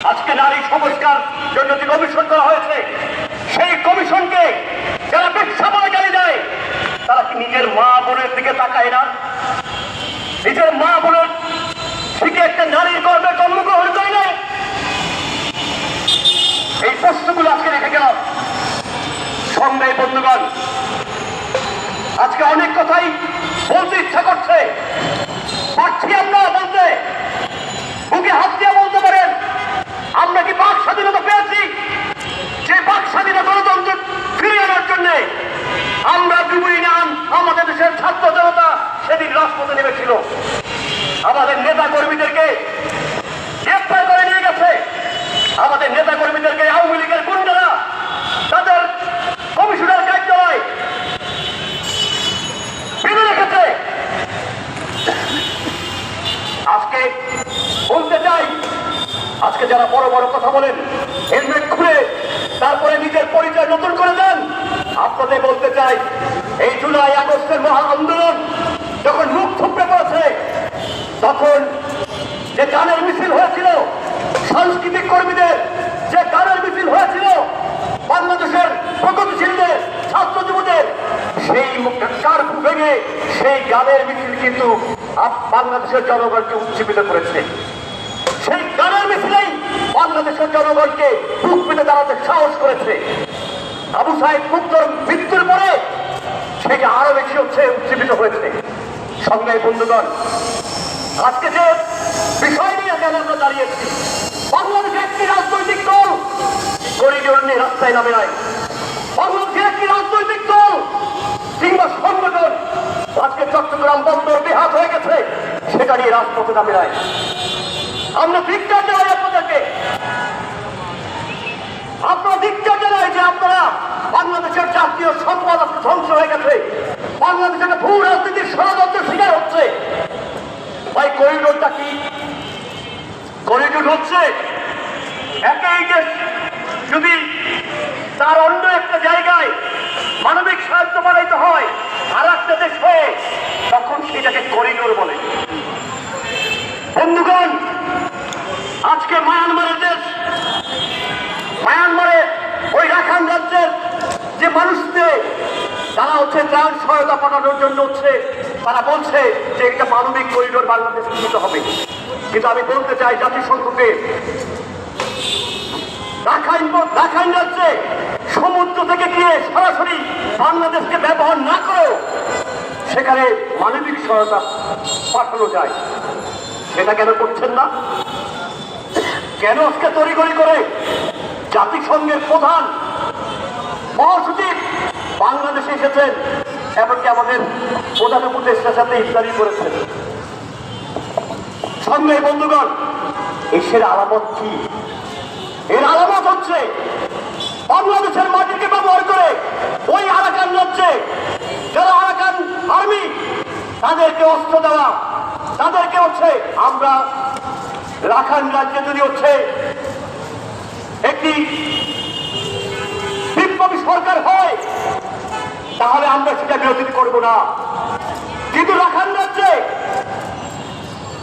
আজকে নারী সংস্কার জন্য যে কমিশন করা হয়েছে, সেই কমিশনকে যারা বলে গালি দেয় তারা কি নিজের মা বোনের দিকে তাকায় না? নিজের মা বোনের থেকে একটা নারীর গর্বে জন্মগ্রহণ করে নেয় এই প্রশ্নগুলো আজকে রেখে গেলাম। সঙ্গে বন্ধুগণ, আজকে অনেক কথাই বলতে ইচ্ছা করছে। পারছি আমরা বলতে বুকে হাত দিয়ে বলতে পারেন আমরা কি বাক স্বাধীনতা পেয়েছি যে বাক স্বাধীনতা গণতন্ত্র ফিরিয়ে আনার জন্য আমরা যুবই নাম আমাদের দেশের ছাত্র জনতা সেদিন রাজপথে নেমেছিল আমাদের নেতা কর্মীদেরকে গ্রেপ্তার করে নিয়ে গেছে। আমাদের নেতা কর্মীদেরকে আওয়ামী লীগের গুন্ডারা তাদের কমিশনার কার্যালয় ফিরে রেখেছে। আজকে বলতে চাই, আজকে যারা বড় বড় কথা বলেন, হেলমেট খুলে তারপরে নিজের পরিচয় নতুন করে দেন। আপনাদের বলতে চাই, এই জুলাই আগস্টের মহা আন্দোলন যখন মুখ থুপড়ে পড়েছে তখন যে গানের মিছিল হয়েছিল সাংস্কৃতিক কর্মীদের যে গানের মিছিল হয়েছিল বাংলাদেশের প্রগতিশীলদের ছাত্র যুবদের, সেই কার্ফু ভেঙে সেই গানের মিছিল কিন্তু বাংলাদেশের জনগণকে উজ্জীবিত করেছে। সেই গানের মিছিলেই বাংলাদেশের জনগণকে বুক পেতে দাঁড়াতে সাহস করেছে। আবু সাহেব মুক্তর মৃত্যুর পরে সেটা আরও বেশি হচ্ছে, উজ্জীবিত হয়েছে। সঙ্গে বন্ধুগণ, আজকে যে বিষয় নিয়ে আমরা দাঁড়িয়েছি বাংলাদেশের একটি রাজনৈতিক দল করিডোর নিয়ে রাস্তায় নামে নাই। বাংলাদেশের একটি রাজনৈতিক দল কিংবা সংগঠন, আজকে চট্টগ্রাম বন্দর বেহাত হয়ে গেছে, সেটা নিয়ে রাজপথে নামে নাই। আমরা ধিক্কার জানাই আপনাদেরকে। আপনারা ধিক্কার জানাই যে আপনারা বাংলাদেশের জাতীয় সম্পদ আজকে ধ্বংস হয়ে গেছে। বাংলাদেশ একটা ভূ রাজনীতির ষড়যন্ত্র শিকার হচ্ছে। ভাই করিডোরটা কি? করিডোর হচ্ছে একই দেশ যদি তার অন্য একটা জায়গায় মানবিক সাহায্য বাড়াইতে হয়, আর একটা দেশ হয়ে তখন সেটাকে করিডোর বলে। বন্ধুগণ, আজকে মায়ানমারের দেশ মায়ানমারে ওই রাখান রাজ্যের যে মানুষদের তারা হচ্ছে ত্রাণ সহায়তা পাঠানোর জন্য হচ্ছে, তারা বলছে যে একটা মানবিক করিডোর বাংলাদেশ নিতে হবে। কিন্তু আমি বলতে চাই জাতিসংঘকে রাখাইন রাখাইন রাজ্যে। সমুদ্র থেকে গিয়ে সরাসরি বাংলাদেশকে ব্যবহার না করেও সেখানে মানবিক সহায়তা পাঠানো যায়। সেটা কেন করছেন না? কেন আজকে তড়িগড়ি করে জাতিসংঘের প্রধান মহাসচিব বাংলাদেশে এসেছেন এমনকি আমাদের প্রধান উপদেষ্টার সাথে ইফতারি করেছেন? সঙ্গে বন্ধুগণ, এসের আলামত কি? এর আলামত হচ্ছে বাংলাদেশের মাটিকে ব্যবহার করে ওই আরাকান রাজ্যে যারা আরাকান আর্মি, তাদেরকে অস্ত্র দেওয়া, তাদেরকে হচ্ছে আমরা রাখান রাজ্যে যদি হচ্ছে একটি বিপ্লবী সরকার হয়, তাহলে আমরা সেটা বিরোধী করব না। কিন্তু রাখান রাজ্যে